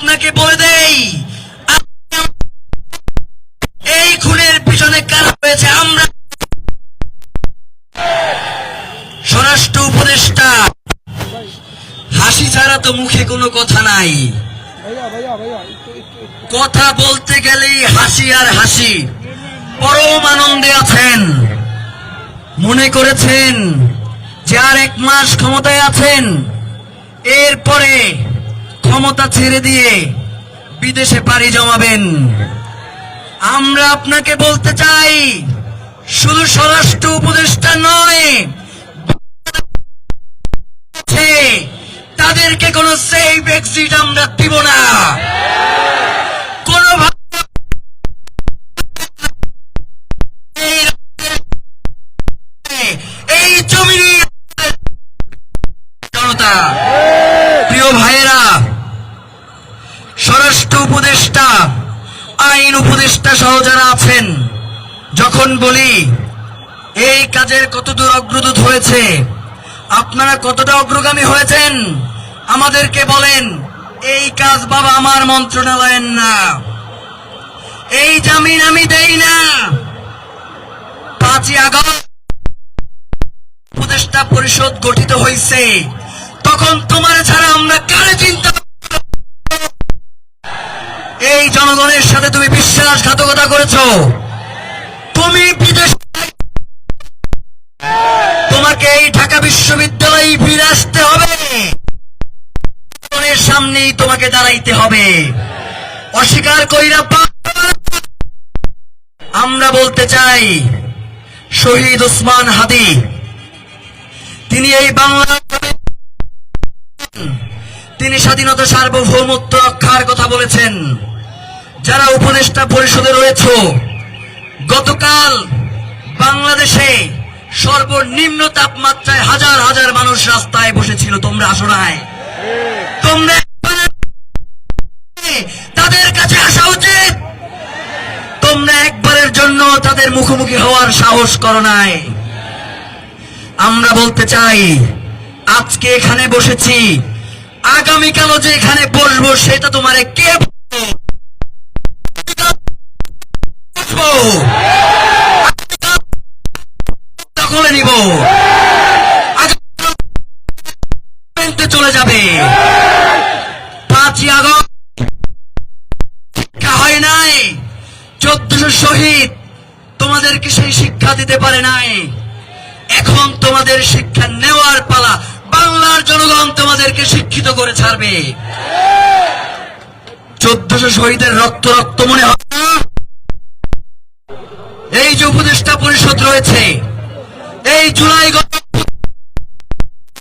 আপনাকে বলে দেই এই খুনের পিছনে কারা হয়েছে আমরা স্বরাষ্ট্র উপদেষ্টা, হাসি ছাড়া তো মুখে কোনো কথা নাই। কথা বলতে গেলেই হাসি আর হাসি, পরম আনন্দে আছেন। মনে করেছেন যে আর এক মাস ক্ষমতায় আছেন, এরপরে ক্ষমতা ছেড়ে দিয়ে বিদেশে পাড়ি জমাবেন। আমরা আপনাকে বলতে চাই, শুধু স্বরাষ্ট্র উপদেষ্টা নয় তাদেরকে কোনো সেফ এক্সিট আমরা দিব না। কোনো এই জমি জনতা উপদেষ্টা সহ যারা আছেন। যখন বলি, এই কাজের কতদূর অগ্রদূত হয়েছে? আপনারা কতটা অগ্রগামী হয়েছেন? আমাদেরকে বলেন, এই কাজ বাবা আমার মন্ত্রণালয়ের না। এই জামিন আমি দেই না। পাঁচই আগস্ট উপদেষ্টা পরিষদ গঠিত হয়েছে তখন তোমার ছাড়া আমরা কারে চিন্তা এই জনগণের সাথে তুমি বিশ্বাসঘাতকতা করেছ। তুমি বিদেশ তোমাকে এই ঢাকা বিশ্ববিদ্যালয়ে ফিরে আসতে হবে। সামনেই তোমাকে দাঁড়াইতে হবে। অস্বীকার কইরা পা- আমরা বলতে চাই, শহীদ ওসমান হাদি, তিনি এই বাংলা তিনি স্বাধীনতা সার্বভৌমত্ব রক্ষার কথা বলেছেন। যারা উপদেষ্টা পরিষদে রয়েছে, গতকাল বাংলাদেশে সর্বনিম্ন তাপমাত্রায় হাজার হাজার মানুষ রাস্তায় বসেছিল। তোমরা আসো তোমরা তাদের কাছে আসা উচিত। তোমরা একবারের জন্য তাদের মুখোমুখি হওয়ার সাহস করো নাই। আমরা বলতে চাই, আজকে এখানে বসেছি আগামীকালও যে এখানে বসবো সেটা তোমারে কে। দখলে নিব। চলে যাবে। পাঁচই আগস্ট হয় নাই। চোদ্দশো শহীদ তোমাদেরকে সেই শিক্ষা দিতে পারে নাই। এখন তোমাদের শিক্ষা নেওয়ার পালা বাংলার জনগণ তোমাদেরকে শিক্ষিত করে ছাড়বে চোদ্দশো শহীদের রক্ত রক্ত মনে না? এই যে উপদেষ্টা পরিষদ রয়েছে, এই জুলাই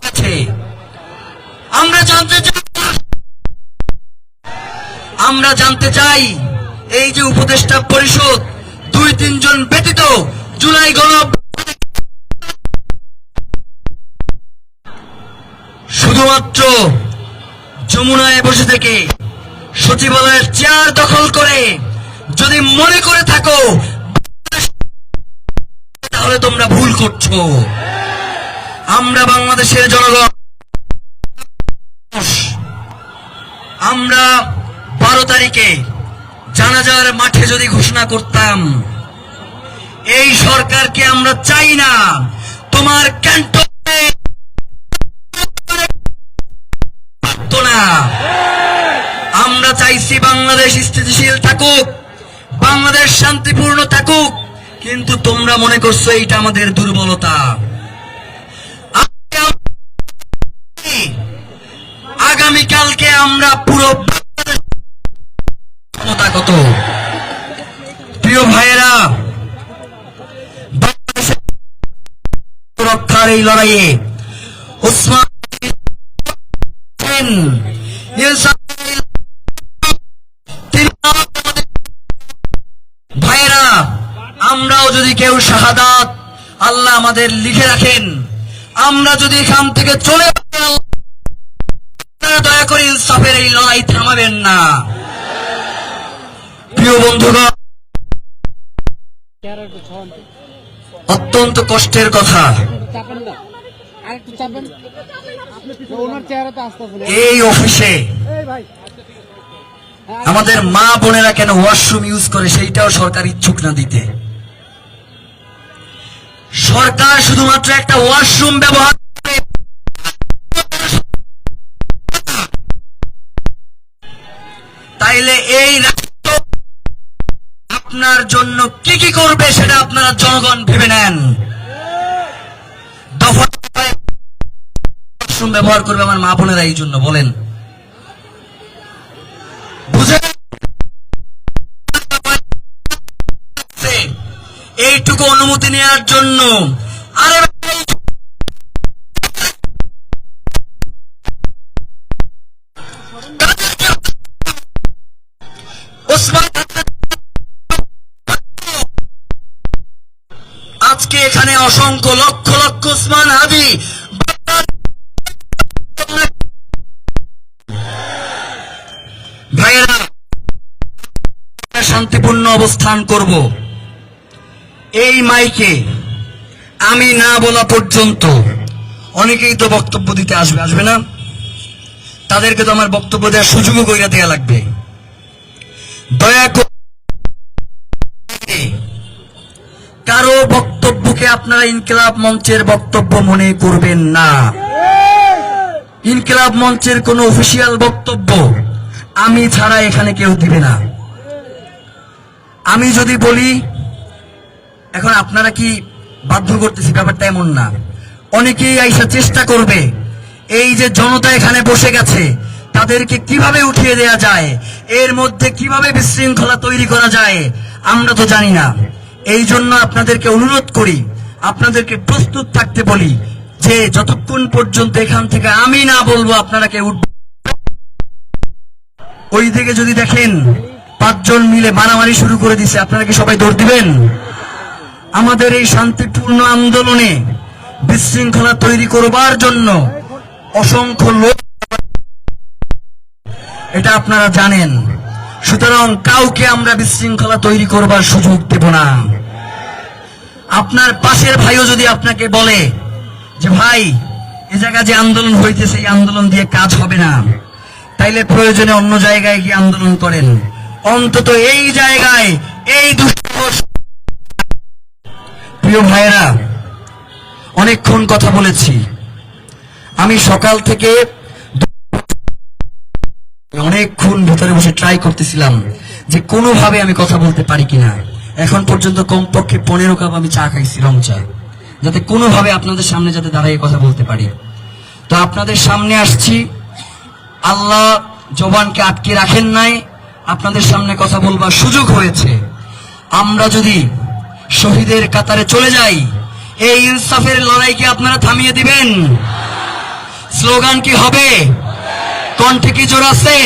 আছে আমরা জানতে চাই, আমরা জানতে চাই, এই যে উপদেষ্টা পরিষদ, দুই তিনজন ব্যতীত জুলাই গণ শুধুমাত্র যমুনায় বসে থেকে সচিবালয়ের চেয়ার দখল করে যদি মনে করে থাকো, তাহলে তোমরা ভুল করছ। আমরা বাংলাদেশের জনগণ। আমরা বারো তারিখে জানাজার মাঠে যদি ঘোষণা করতাম, এই সরকারকে আমরা চাই না। তোমার ক্যান্টনে আমরা চাইছি বাংলাদেশ স্থিতিশীল থাকুক, বাংলাদেশ শান্তিপূর্ণ থাকুক, কিন্তু তোমরা মনে করছ এইটা আমাদের দুর্বলতা। আগামীকালকে আমরা পুরো কত? প্রিয় ভাইয়েরা রক্ষার এই লড়াইয়ে ওসমান যদি কেউ শাহাদাত আল্লাহ আমাদের লিখে রাখেন, আমরা যদি এখান থেকে চলে দয়া করে ইনসাফের এই লড়াই থামাবেন না প্রিয় বন্ধুগণ। অত্যন্ত কষ্টের কথা এই অফিসে আমাদের মা বোনেরা কেন ওয়াশরুম ইউজ করে, সেইটাও সরকার ইচ্ছুক না দিতে সরকার শুধুমাত্র একটা ওয়াশরুম ব্যবহার তাইলে এই রাষ্ট্র আপনার জন্য কি কি করবে সেটা আপনারা জনগণ ভেবে নেন। দফা ওয়াশরুম ব্যবহার করবে আমার মা বোনেরা এই জন্য বলেন। এইটুকু অনুমতি নেওয়ার জন্য। আরে আজকে এখানে অসংখ্য লক্ষ লক্ষ ওসমান হাজি ভাইয়েরা শান্তিপূর্ণ অবস্থান করব। এই মাইকে আমি না বলা পর্যন্ত অনেকেই তো বক্তব্য দিতে আসবে আসবে না। তাদেরকে তো আমার বক্তব্য দেওয়ার সুযোগও কইরা দেওয়া লাগবে। দয়া করে কারও বক্তব্যকে আপনারা ইনকিলাব মঞ্চের বক্তব্য মনে করবেন না। ইনকিলাব মঞ্চের কোনো অফিসিয়াল বক্তব্য আমি ছাড়া এখানে কেউ দিবে না। আমি যদি বলি এখন আপনারা কি বাধ্য করতেছি? ব্যাপারটা এমন না। অনেকেই আইসা চেষ্টা করবে। এই যে জনতা এখানে বসে গেছে, তাদেরকে কীভাবে উঠিয়ে দেয়া যায়? এর মধ্যে কীভাবে বিশৃঙ্খলা তৈরি করা যায়? আমরা তো জানি না। এই জন্য আপনাদেরকে অনুরোধ করি, আপনাদেরকে প্রস্তুত থাকতে বলি যে যতক্ষণ পর্যন্ত এখান থেকে আমি না বলব, আপনারা কে উঠবে? ওই দিকে যদি দেখেন, পাঁচজন মিলে মারামারি শুরু করে দিছে, আপনারা কি সবাই দৌড় দিবেন? আমাদের এই শান্তিপূর্ণ আন্দোলনে বিশৃঙ্খলা তৈরি করবার জন্য অসংখ্য লোক এটা আপনারা জানেন। সুতরাং কাউকে আমরা বিশৃঙ্খলা তৈরি করবার সুযোগ দেব না। আপনার পাশের ভাইও যদি আপনাকে বলে যে, ভাই, এ জায়গা যে আন্দোলন হইতেছে, এই আন্দোলন দিয়ে কাজ হবে না। তাইলে প্রয়োজনে অন্য জায়গায় গিয়ে আন্দোলন করেন। অন্তত এই জায়গায়, এই দুঃসাহস প্রিয় ভাইয়েরা, অনেকক্ষণ কথা বলেছি। আমি সকাল থেকে অনেকক্ষণ ভেতরে বসে ট্রাই করতেছিলাম যে কোনোভাবে আমি কথা বলতে পারি কিনা। এখন পর্যন্ত কমপক্ষে পনেরো কাপ আমি চা খাইছি রং চা, যাতে কোনোভাবে আপনাদের সামনে যাতে দাঁড়িয়ে কথা বলতে পারি। তো আপনাদের সামনে আসছি। আল্লাহ জবানকে আটকে রাখেন নাই। আপনাদের সামনে কথা বলবার সুযোগ হয়েছে। আমরা যদি শহীদের কাতারে চলে যাই। এই ইনসাফের লড়াইকে আপনারা থামিয়ে দিবেন। স্লোগান কি হবে? কণ্ঠে কি জোর আছে?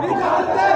¡Vigilante!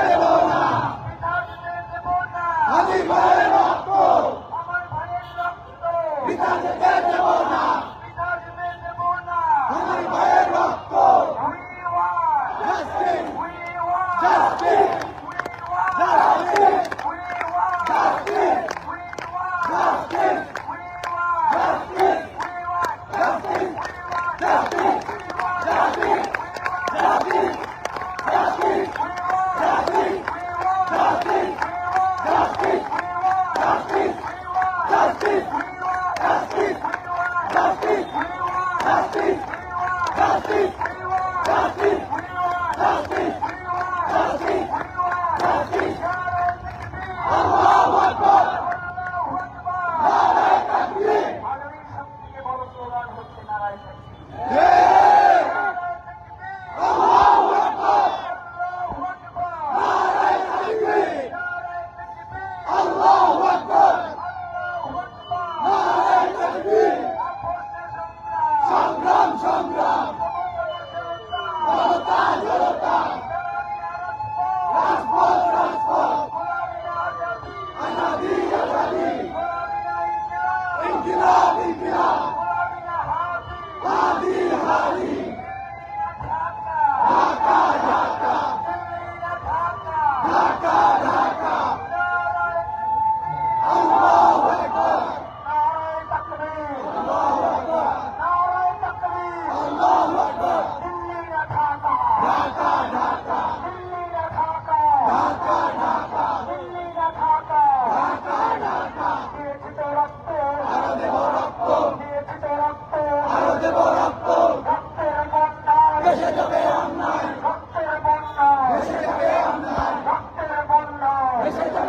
Let's go.